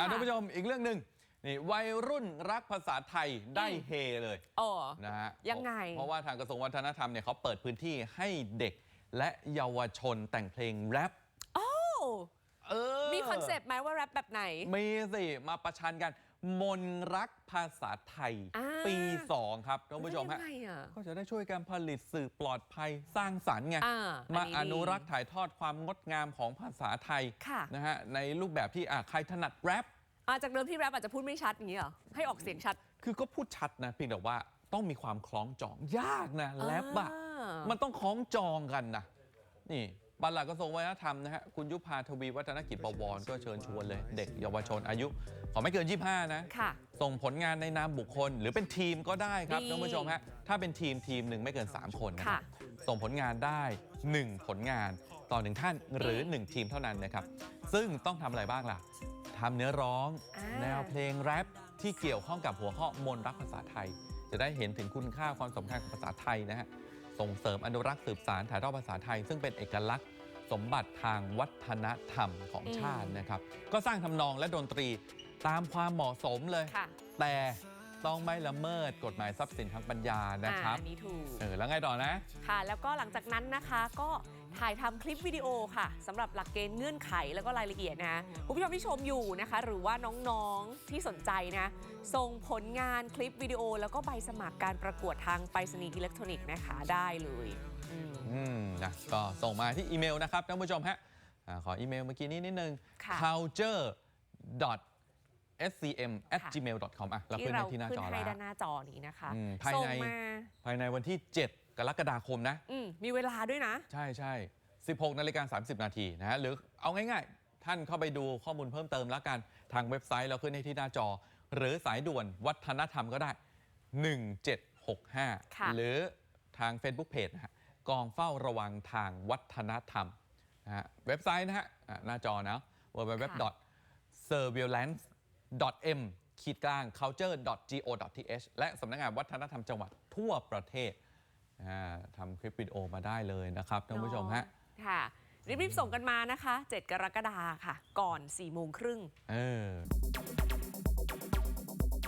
อะท่านผู้ชมอีกเรื่องหนึ่งนี่วัยรุ่นรักภาษาไทยได้เฮเลยอ๋อ นะฮะยังไง เพราะว่าทางกระทรวงวัฒนธรรมเนี่ยเขาเปิดพื้นที่ให้เด็กและเยาวชนแต่งเพลงแรปโอ้ เออมีคอนเซปต์ไหมว่าแรปแบบไหน มีสิ มาประชันกัน มนรักภาษาไทย อ่า ปี2ครับท่านผู้ชมฮะยังไงอะก็จะได้ช่วยการผลิตสื่อปลอดภัยสร้างสรรค์ไง อ่ามาอันนี้อดีนุรักษ์ถ่ายทอดความงดงามของภาษาไทยค่ะนะฮะในรูปแบบที่อะใครถนัดแรปอะจากเดิมที่แรปอาจจะพูดไม่ชัดอย่างนี้เหรอให้ออกเสียงชัดคือก็พูดชัดนะเพียงแต่ว่าต้องมีความคล้องจองยากนะแรปอะอ่า มัมันต้องคล้องจองกันนะนี่ ปลัดกระทรวงวัฒนธรรมนะฮะคุณยุพาทวีวัฒนกิจบวรก็เชิญชวนเลย เด็กเยาวชนอายุขอไม่เกิน 25 นะ ค่ะ ส่งผลงานในนามบุคคล หรือเป็นทีมก็ได้ครับดีท่านผู้ชมฮะถ้าเป็นทีมทีมหนึ่งไม่เกิน 3 คนนะครับค่ะส่งผลงานได้ 1 ผลงานต่อหนึ่งท่านหรือ 1 ทีมเท่านั้นนะครับ ซึ่งต้องทำอะไรบ้างล่ะทำเนื้อร้อง อ่า แนวเพลงแรปที่เกี่ยวข้องกับหัวข้อมนต์รักภาษาไทย จะได้เห็นถึงคุณค่าความสำคัญของภาษาไทยนะฮะ ส่งเสริมอนุรักษ์สืบสารถ่ายทอดภาษาไทย ซึ่งเป็นเอกลักษณ์สมบัติทางวัฒนธรรมของชาตินะครับ ก็สร้างทำนองและดนตรีตามความเหมาะสมเลยค่ะแต่ ต้องไม่ละเมิดกฎหมายทรัพย์สินทางปัญญานะครับอ่าอันนี้ถูกเออแล้วไงต่อนะ ค่ะ แล้วก็หลังจากนั้นนะคะก็ถ่ายทำคลิปวิดีโอค่ะสำหรับหลักเกณฑ์เงื่อนไขแล้วก็รายละเอียดนะคุณผู้ชมที่ชมอยู่นะคะ หรือว่าน้องๆที่สนใจนะส่งผลงานคลิปวิดีโอ แล้วก็ใบสมัครการประกวดทางไปรษณีย์อิเล็กทรอนิกส์นะคะได้เลยอืมอืมนะก็ส่งมาที่อีเมลนะครับท่านผู้ชมฮะอาขออีเมลเมื่อกี้นี้นิดนึงค่ะ culture scm at gmail com อะเราที่ขึ้นเราในที่หน้าขึ้นจอให้แล้วด้านหน้าจอนี้นะคะอืมภายในส่งมาภายในวันที่ 7 กรกฎาคมนะอืมมีเวลาด้วยนะ ใช่ใช่16นาฬิกา30 นาทีนะฮะหรือเอาง่ายๆ ท่านเข้าไปดูข้อมูลเพิ่มเติมแล้วกัน ทางเว็บไซต์เราขึ้นให้ที่หน้าจอ หรือสายด่วนวัฒนธรรมก็ได้ค่ะ1765 หรือทาง Facebook Page นะฮะกองเฝ้าระวังทางวัฒนธรรมนะฮะเว็บไซต์นะฮะอะหน้าจอนะ www surveillance m ขีดกลาง culture go th และสำนักงานวัฒนธรรมจังหวัดทั่วประเทศอ่าทำคลิปวิดีโอมาได้เลยนะครับท่านผู้ชมฮะ ค่ะ รีบๆส่งกันมานะคะ 7 กรกฎาค่ะ ก่อน4โมงครึ่ง เออ